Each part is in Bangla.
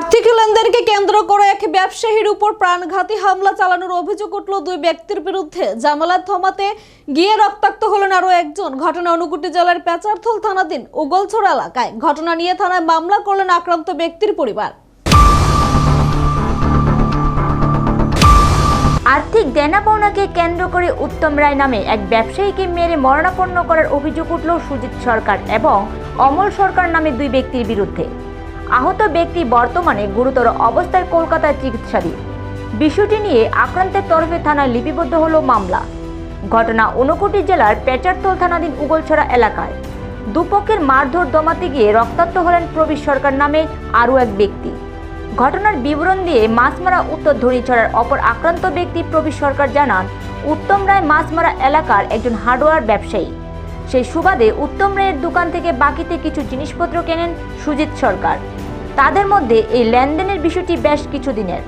আর্থিক লেনদেনকে কেন্দ্র করে এক ব্যবসায়ীর উপর প্রাণঘাতী হামলা চালানোর অভিযোগ উঠল দুই ব্যক্তির বিরুদ্ধে। জামালাত থমাতে গিয়ে রক্তাক্ত হলেন আরও একজন। ঘটনা অনুকুটি জেলার পেচারথল থানাধীন উগলছড় এলাকায়। ঘটনা নিয়ে থানায় মামলা করলেন আক্রান্ত ব্যক্তির পরিবার। আর্থিক দেনা পাওনাকে কেন্দ্র করে উত্তম রায় নামে এক ব্যবসায়ীকে মেরে মরণাপন্ন করার অভিযোগ উঠল সুজিত সরকার এবং অমল সরকার নামে দুই ব্যক্তির বিরুদ্ধে। আহত ব্যক্তি বর্তমানে গুরুতর অবস্থায় কলকাতায় চিকিৎসাধীন। বিষয়টি নিয়ে আক্রান্তের তরফে থানায় লিপিবদ্ধ হল মামলা। ঘটনা ঊনকোটি জেলার পেচারতল থানাধীন উগলছড়া এলাকায়। দুপক্ষের মারধর দমাতে গিয়ে রক্তাক্ত হলেন প্রবীর সরকার নামে আরও এক ব্যক্তি। ঘটনার বিবরণ দিয়ে মাছমারা উত্তর ধনীছড়ার অপর আক্রান্ত ব্যক্তি প্রবীর সরকার জানান, উত্তম রায় মাছমারা এলাকার একজন হার্ডওয়্যার ব্যবসায়ী। সেই সুবাদে উত্তম রায়ের দোকান থেকে বাকিতে কিছু জিনিসপত্র কেনেন সুজিত সরকার। তাদের মধ্যে এই লেনদেনের বিষয়টি বেশ কিছুদিনের।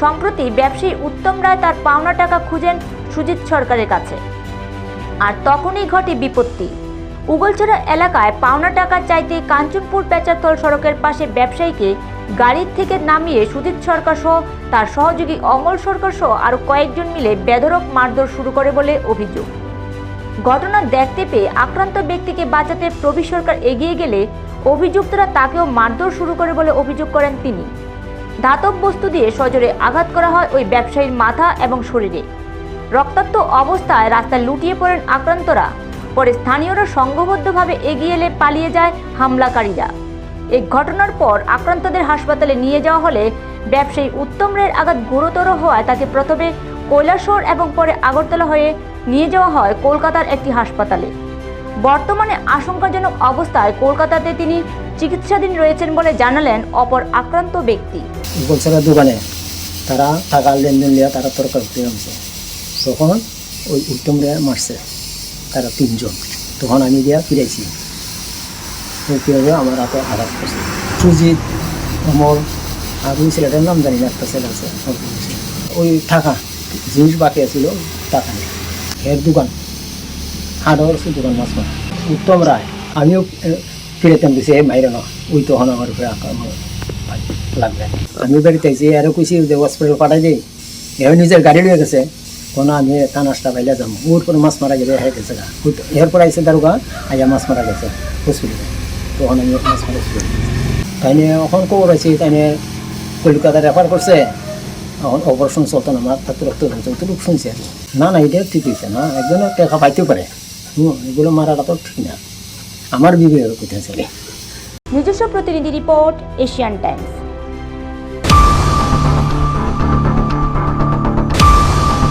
সম্প্রতি ব্যবসায়ী উত্তম রায় তার পাওনা টাকা খুঁজেন সুজিত সরকারের কাছে। আর তখনই ঘটে বিপত্তি। উগলছড়া এলাকায় পাওনা টাকা চাইতে কাঞ্চনপুর পেঁচাতল সড়কের পাশে ব্যবসায়ীকে গাড়ির থেকে নামিয়ে সুজিত সরকার সহ তার সহযোগী অমল সরকার সহ আরও কয়েকজন মিলে বেধরক মারধর শুরু করে বলে অভিযোগ। ঘটনা দেখতে পেয়ে আক্রান্ত ব্যক্তিকে বাঁচাতে প্রবীর সরকার এগিয়ে গেলে অভিযুক্তরা তাকেও মারধর শুরু করে বলে অভিযোগ করেন তিনি। ধাতব বস্তু দিয়ে সজোরে আঘাত করা হয় ওই ব্যবসায়ীর মাথা এবং শরীরে। রক্তাক্ত অবস্থায় রাস্তায় লুটিয়ে পড়েন আক্রান্তরা। পরে স্থানীয়রা সংঘবদ্ধভাবে এগিয়ে এলে পালিয়ে যায় হামলাকারীরা। এই ঘটনার পর আক্রান্তদের হাসপাতালে নিয়ে যাওয়া হলে ব্যবসায়ী উত্তম রায়ের আঘাত গুরুতর হওয়ায় তাকে প্রথমে কৈলাসহর এবং পরে আগরতলা হয়ে নিয়ে যাওয়া হয় কলকাতার একটি হাসপাতালে। বর্তমানে আশঙ্কাজনক অবস্থায় কলকাতাতে তিনি চিকিৎসাধীন রয়েছেন বলে জানালেন অপর আক্রান্ত ব্যক্তি। দোকানে তারা টাকার লেনদেন লিয়া তারা তরকার নামছে তখন ওই উত্তম রে মারছে তারা তিনজন। তখন আমি দিয়া ফিরাইছি। ফিরে আমার হাতে আঘাত করছে? সুজিত অমর আর ওই ছেলেটার নাম জানি না, একটা ছেলে আছে ওই টাকা, জিনিস বাকি আছিল, টাকা নেই এর দোকান হাড়র সে দোকান মাছ মারা উত্তম রায় আমিও ফিরেতাম দিছি এই মাইরে না ওই তখন আমার হয়, লাগবে। আমি বাড়িতে আইছি আরও কইছি যে হসপিটাল পাঠাই দিই। এবার নিজের গাড়ি লিয়ে গেছে। কোনো আমি তা নাস্তা পাইলে যাম। ওর পরে মাছ মারা গেলে হয়ে গেছে গা। এরপর আইসে দারোগা আইয়া মাছ মারা গেছে হসপিটালে তখন আমি মাছ মারা ছিল তাই নিয়ে এখন খবর আছে তাই নিয়ে কলকাতা রেফার করছে এখন অপারেশন চলতো না আমার তাতে রক্ত ধরছে তো লোক শুনছে না না এটা ঠিক হয়েছে না। একজনের টাকা পাইতেও পারে এগুলো মারাটা তো ঠিক না। আমার বিবেকের কথা চলে। নিজস্ব প্রতিনিধি রিপোর্ট এশিয়ান টাইমস।